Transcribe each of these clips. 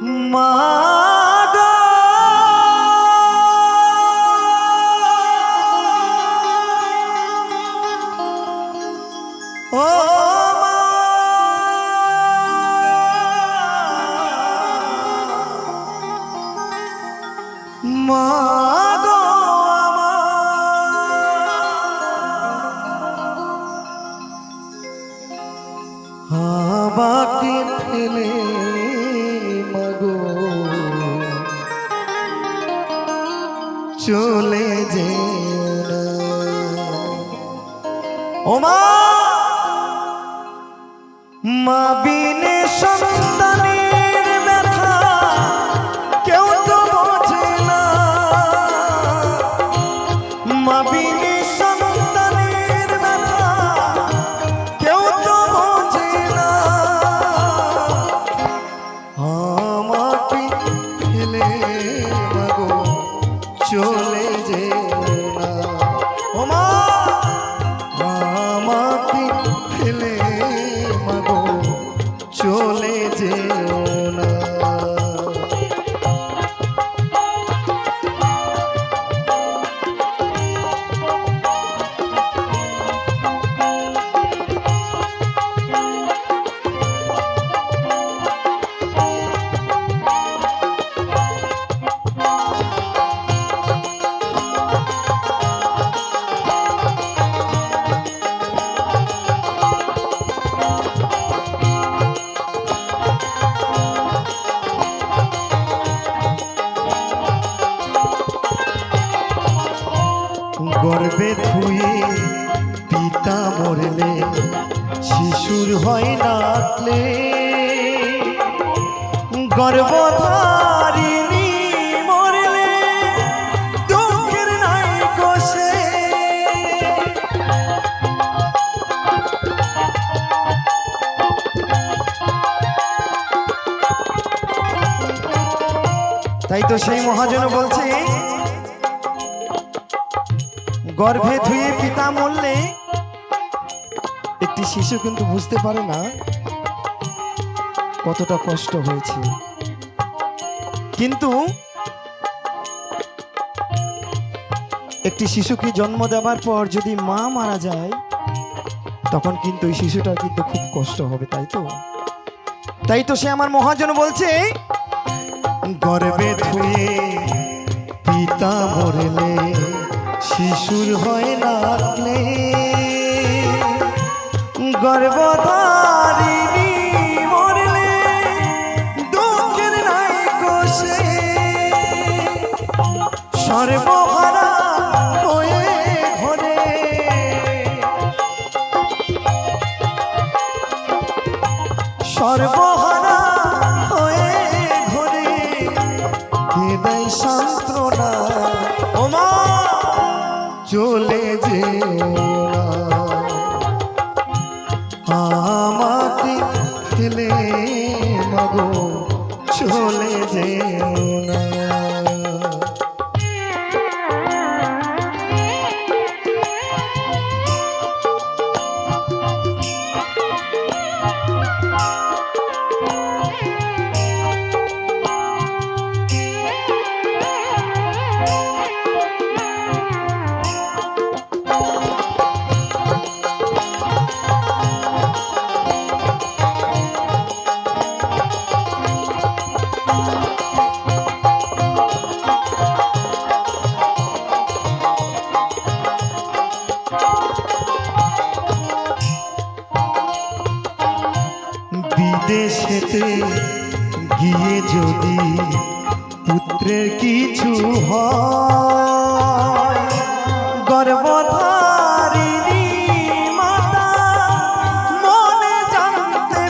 মা মা বিনে সন্তানের ব্যথা, কেউ তো বোঝে না। মা বিনে সন্তানের ব্যথা, কেউ তো বোঝে না। আমাকে ফেলে মাগো চলে গর্বে ধুয়ে, পিতা মরলে, শিশুর হয় নাতলে গর্ভধারিণী মরলে, দুঃখের নাই তাই তো সেই মহাজন বলছে গর্ভে ধুয়ে পিতা মরলে একটি শিশু কিন্তু বুঝতে পারে না কতটা কষ্ট হয়েছে। কিন্তু একটি শিশুকে জন্ম দেওয়ার পর যদি মা মারা যায়, তখন কিন্তু ওই শিশুটার কিন্তু খুব কষ্ট হবে, তাই তো? তাই তো সে আমার মহাজন বলছে শিশুর হয় নাকলে গর্ভধারিণী মরলে সর্বহারা হয়ে ঘরে। সর্বহারা চলে বিদেশেতে গিয়ে যদি পুত্রের কিছু জানতে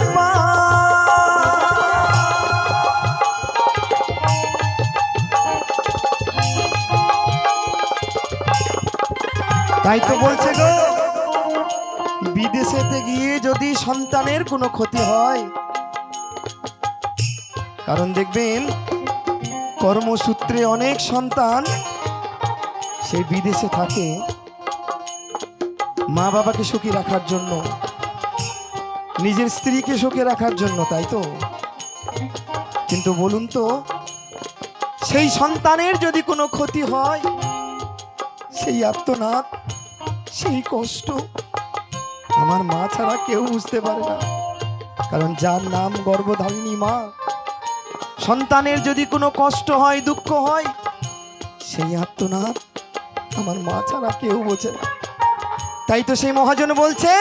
তাই তো বলছে গো, বিদেশেতে গিয়ে যদি সন্তানের কোনো ক্ষতি হয় কারণ দেখবেন, কর্মসূত্রে অনেক সন্তান সেই বিদেশে থাকে, মা বাবাকে সুখী রাখার জন্য, নিজের স্ত্রীকে সুখে রাখার জন্য, তাই তো? কিন্তু বলুন তো, সেই সন্তানের যদি কোনো ক্ষতি হয়, সেই আত্মনাদ সেই কষ্ট আমার মা ছাড়া কেউ বুঝতে পারে না। কারণ যার নাম গর্ভধারিণী মা সন্তানের যদি কোনো কষ্ট হয়, দুঃখ হয়, সেই আত্মনাথ আমার মা ছাড়া কেউ বোঝে না। তাই তো সেই মহাজন বলছে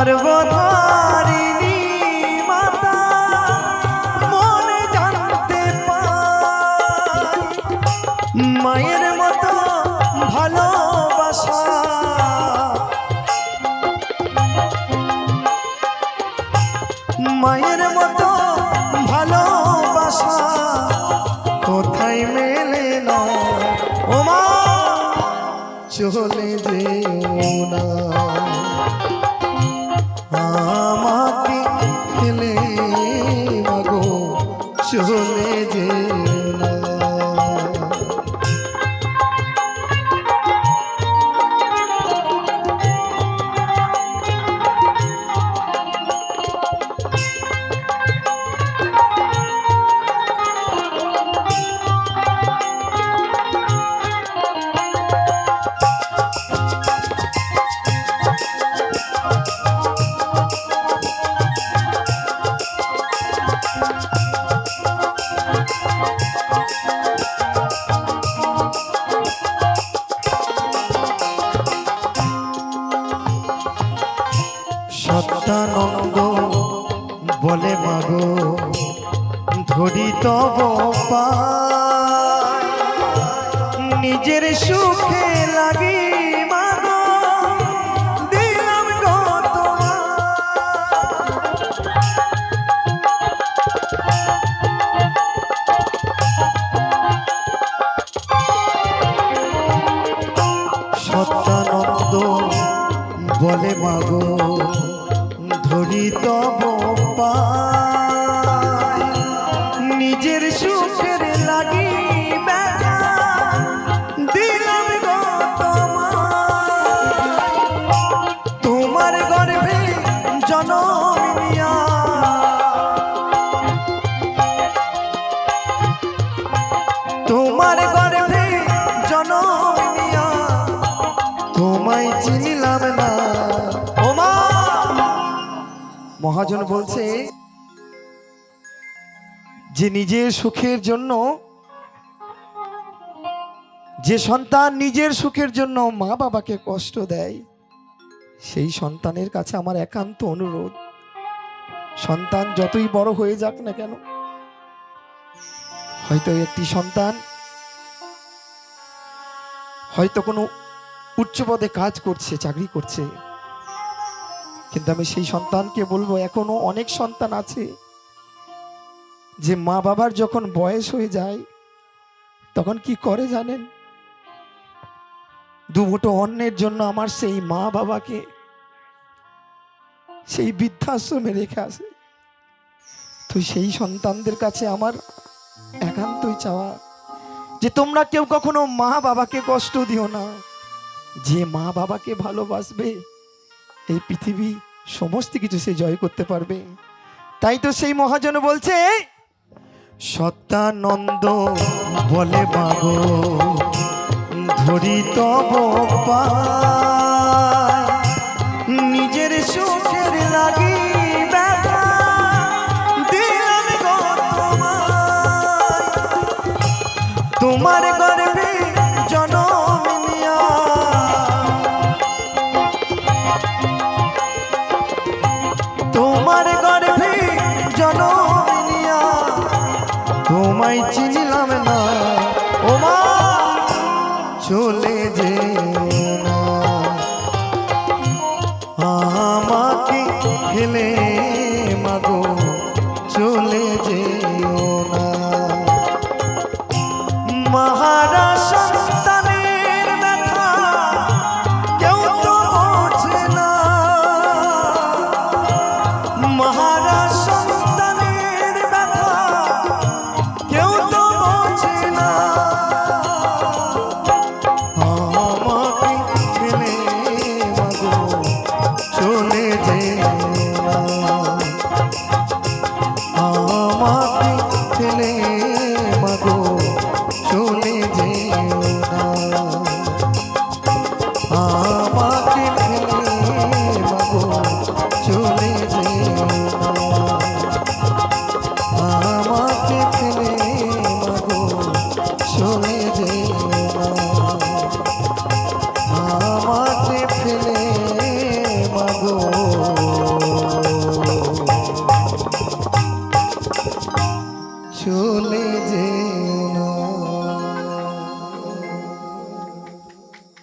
গর্ভধারিণী মাতা মনে মায়ের মতো ভালোবাসা। কোথায় মেলে না? ও মা চলে যেও নিজের সুখে লাগি বলে মাগো ধরি তব পায়। মহাজন বলছে যে নিজের সুখের জন্য যে সন্তান নিজের সুখের জন্য মা বাবাকে কষ্ট দেয় সেই সন্তানের কাছে আমার একান্ত অনুরোধ। সন্তান যতই বড় হয়ে যাক না কেন হয়তো একটি সন্তান হয়তো কোনো উচ্চ পদে কাজ করছে চাকরি করছে কিন্তু আমি সেই সন্তানকে বলব, এখনও অনেক সন্তান আছে যে মা বাবার যখন বয়স হয়ে যায়, তখন কি করে জানেন? দুমুটো অন্যের জন্য আমার সেই মা বাবাকে সেই বৃদ্ধাশ্রমে রেখে আসে। তো সেই সন্তানদের কাছে আমার একান্তই চাওয়া যে তোমরা কেউ কখনো মা বাবাকে কষ্ট দিও না। যে মা বাবাকে ভালোবাসবে এই পৃথিবী সমস্ত কিছু সে জয় করতে পারবে তাই তো সেই মহাজন বলছে, সত্যানন্দ বলে মাগো ধরিত পায়। জনম নিয়া তোমায় চিনিলাম